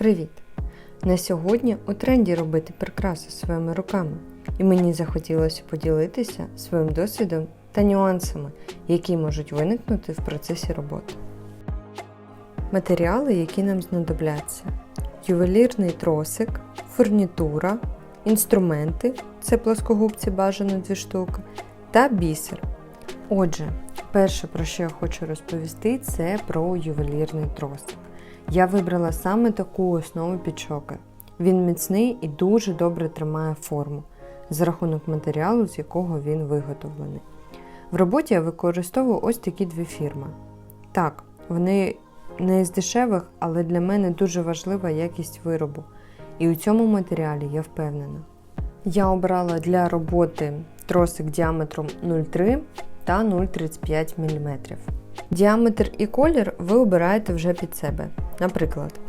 Привіт! На сьогодні у тренді робити прикраси своїми руками, і мені захотілося поділитися своїм досвідом та нюансами, які можуть виникнути в процесі роботи. Матеріали, які нам знадобляться: ювелірний тросик, фурнітура, інструменти це плоскогубці бажано 2 штуки, та бісер. Отже, перше, про що я хочу розповісти, це про ювелірний тросик. Я вибрала саме таку основу під шокер. Він міцний і дуже добре тримає форму за рахунок матеріалу, з якого він виготовлений. В роботі я використовую ось такі дві фірми. Так, вони не з дешевих, але для мене дуже важлива якість виробу. І у цьому матеріалі я впевнена. Я обрала для роботи тросик діаметром 0,3 та 0,35 мм. Діаметр і колір ви обираєте вже під себе. Наприклад,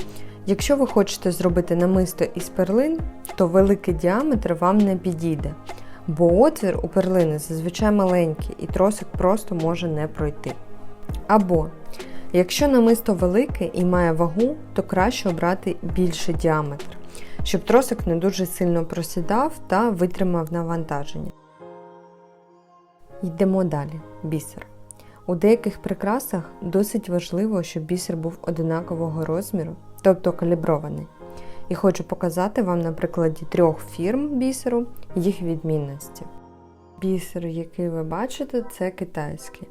якщо ви хочете зробити намисто із перлин, то великий діаметр вам не підійде, бо отвір у перлини зазвичай маленький і тросик просто може не пройти. Або, якщо намисто велике і має вагу, то краще обрати більший діаметр, щоб тросик не дуже сильно просідав та витримав навантаження. Йдемо далі. Бісер. У деяких прикрасах досить важливо, щоб бісер був одинакового розміру, тобто калібрований. І хочу показати вам на прикладі трьох фірм бісеру їх відмінності. Бісер, який ви бачите, це китайський.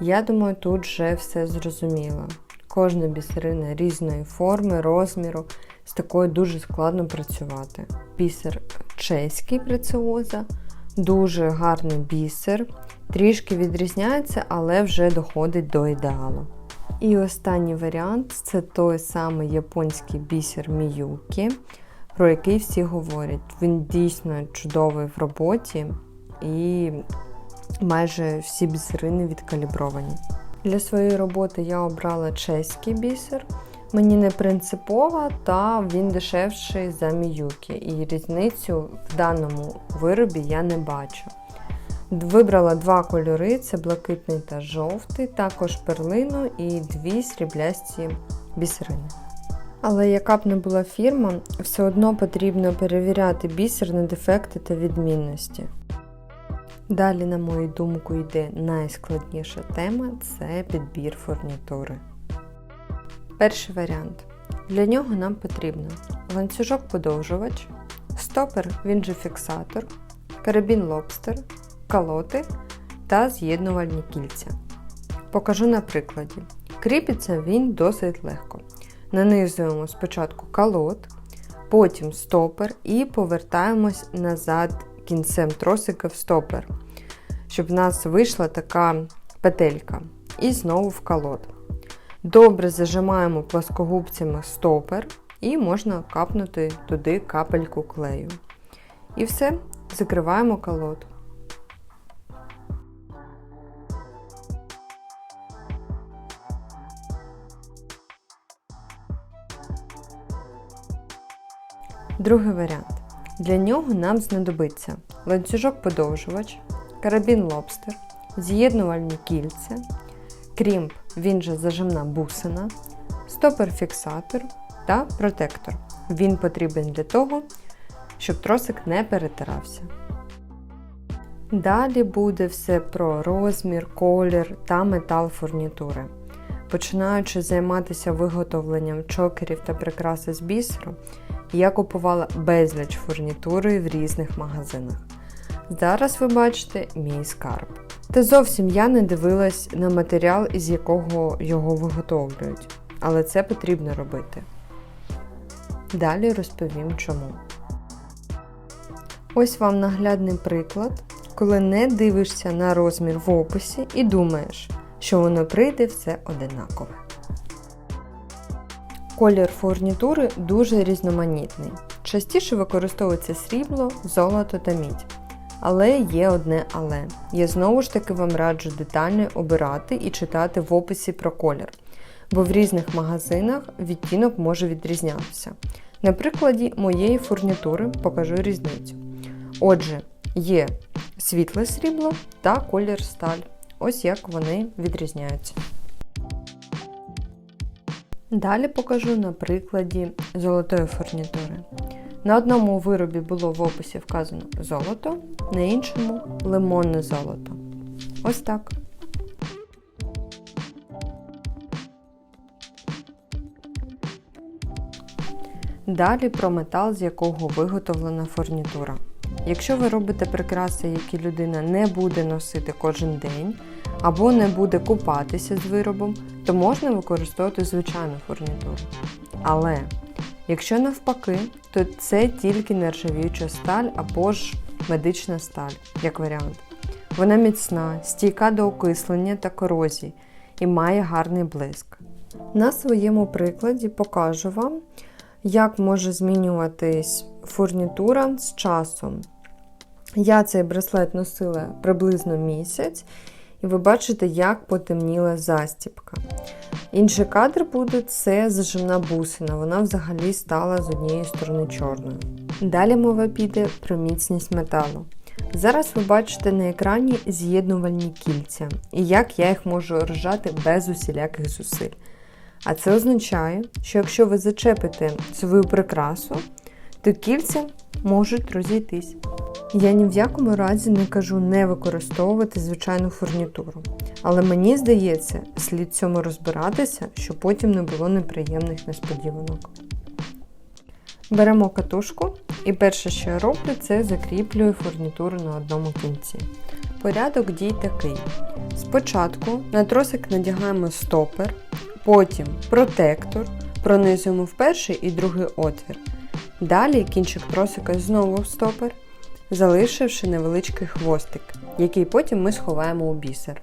Я думаю, тут вже все зрозуміло. Кожна бісерина різної форми, розміру, з такою дуже складно працювати. Бісер чеський преціоза, дуже гарний бісер, трішки відрізняється, але вже доходить до ідеалу. І останній варіант це той самий японський бісер Міюкі, про який всі говорять. Він дійсно чудовий в роботі і майже всі бісерини відкалібровані. Для своєї роботи я обрала чеський бісер. Мені не принципово, та він дешевший за Міюкі. І різницю в даному виробі я не бачу. Вибрала два кольори: це блакитний та жовтий, також перлину і дві сріблясті бісерини. Але яка б не була фірма, все одно потрібно перевіряти бісер на дефекти та відмінності. Далі, на мою думку, йде найскладніша тема це підбір фурнітури. Перший варіант. Для нього нам потрібно ланцюжок-подовжувач, стопер, він же фіксатор, карабін лобстер, калоти та з'єднувальні кільця. Покажу на прикладі. Кріпиться він досить легко. Нанизуємо спочатку калот, потім стопер і повертаємось назад кінцем тросика в стопер, щоб в нас вийшла така петелька. І знову в калот. Добре зажимаємо плоскогубцями стопер і можна капнути туди капельку клею. І все, закриваємо колод. Другий варіант. Для нього нам знадобиться ланцюжок-подовжувач, карабін лобстер, з'єднувальні кільця, крімп, він же зажимна бусина, стопер-фіксатор та протектор. Він потрібен для того, щоб тросик не перетирався. Далі буде все про розмір, колір та метал фурнітури. Починаючи займатися виготовленням чокерів та прикраси з бісеру, я купувала безліч фурнітури в різних магазинах. Зараз ви бачите мій скарб. Та зовсім я не дивилась на матеріал, із якого його виготовлюють, але це потрібно робити. Далі розповім чому. Ось вам наглядний приклад, коли не дивишся на розмір в описі і думаєш, що воно прийде все одинакове. Колір фурнітури дуже різноманітний. Частіше використовується срібло, золото та мідь. Але є одне але. Я знову ж таки вам раджу детально обирати і читати в описі про колір, бо в різних магазинах відтінок може відрізнятися. На прикладі моєї фурнітури покажу різницю. Отже, є світле срібло та колір сталь. Ось як вони відрізняються. Далі покажу на прикладі золотої фурнітури. На одному виробі було в описі вказано золото, на іншому лимонне золото. Ось так. Далі про метал, з якого виготовлена фурнітура. Якщо ви робите прикраси, які людина не буде носити кожен день, або не буде купатися з виробом, то можна використовувати звичайну фурнітуру. Але якщо навпаки, то це тільки нержавіюча сталь або ж медична сталь, як варіант. Вона міцна, стійка до окислення та корозії і має гарний блиск. На своєму прикладі покажу вам, як може змінюватись фурнітура з часом. Я цей браслет носила приблизно місяць, і ви бачите, як потемніла застіпка. Інший кадр буде це зажимна бусина, вона взагалі стала з однієї сторони чорною. Далі мова піде про міцність металу. Зараз ви бачите на екрані з'єднувальні кільця і як я їх можу рожати без усіляких зусиль. А це означає, що якщо ви зачепите свою прикрасу, то можуть розійтись. Я ні в якому разі не кажу не використовувати звичайну фурнітуру. Але мені здається, слід цьому розбиратися, щоб потім не було неприємних несподіванок. Беремо катушку, і перше, що я роблю, це закріплюю фурнітуру на одному кінці. Порядок дій такий. Спочатку на тросик надягаємо стопер, потім протектор, пронизуємо в перший і другий отвір. Далі кінчик тросика знову в стопер, залишивши невеличкий хвостик, який потім ми сховаємо у бісер.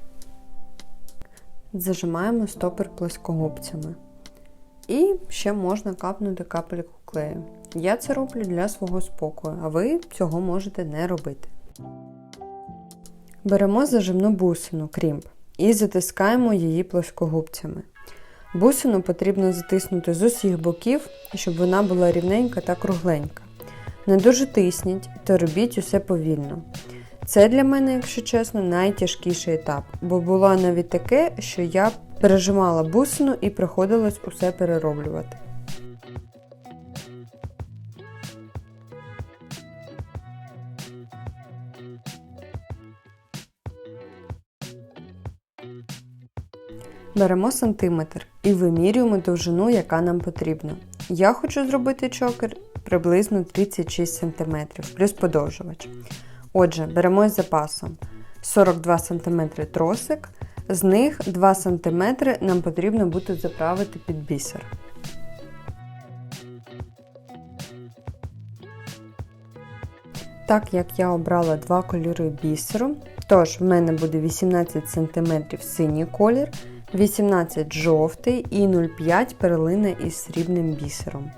Зажимаємо стопер плескогубцями. І ще можна капнути капельку клею. Я це роблю для свого спокою, а ви цього можете не робити. Беремо зажимну бусину крімп і затискаємо її плоскогубцями. Бусину потрібно затиснути з усіх боків, щоб вона була рівненька та кругленька. Не дуже тисніть та робіть усе повільно. Це для мене, якщо чесно, найтяжкіший етап, бо було навіть таке, що я пережимала бусину і приходилось усе перероблювати. Беремо сантиметр і вимірюємо довжину, яка нам потрібна. Я хочу зробити чокер приблизно 36 см плюс подовжувач. Отже, беремо з запасом 42 см тросик, з них 2 см нам потрібно буде заправити під бісер. Так як я обрала два кольори бісеру, тож в мене буде 18 см синій колір, 18 жовтий і 0,5 перлина із срібним бісером.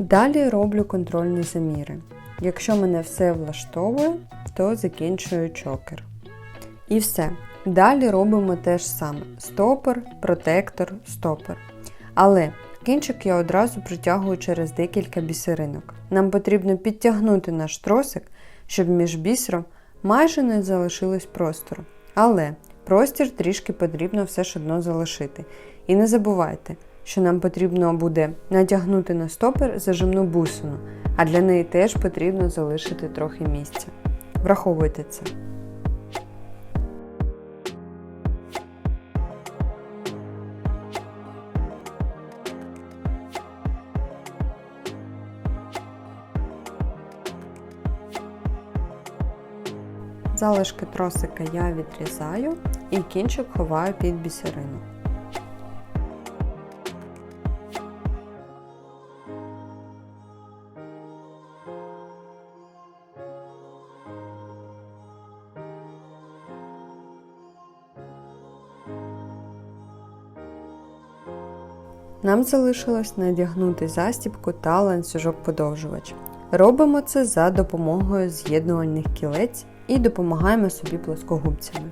Далі роблю контрольні заміри. Якщо мене все влаштовує, то закінчую чокер. І все. Далі робимо те ж саме: стопор, протектор, стопор. Але кінчик я одразу притягую через декілька бісеринок. Нам потрібно підтягнути наш тросик, щоб між бісером майже не залишилось простору. Але простір трішки потрібно все ж одно залишити. І не забувайте що нам потрібно буде натягнути на стопер зажимну бусину, а для неї теж потрібно залишити трохи місця. Враховуйте це. Залишки тросика я відрізаю і кінчик ховаю під бісерину. Нам залишилось надягнути застібку та ланцюжок подовжувач. Робимо це за допомогою з'єднувальних кілець і допомагаємо собі плоскогубцями.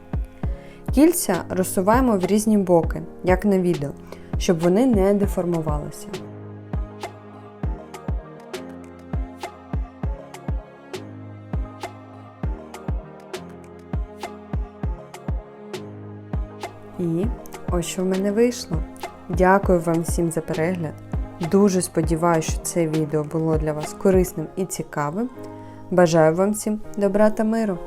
Кільця розсуваємо в різні боки, як на відео, щоб вони не деформувалися. І ось що в мене вийшло. Дякую вам всім за перегляд. Дуже сподіваюся, що це відео було для вас корисним і цікавим. Бажаю вам всім добра та миру!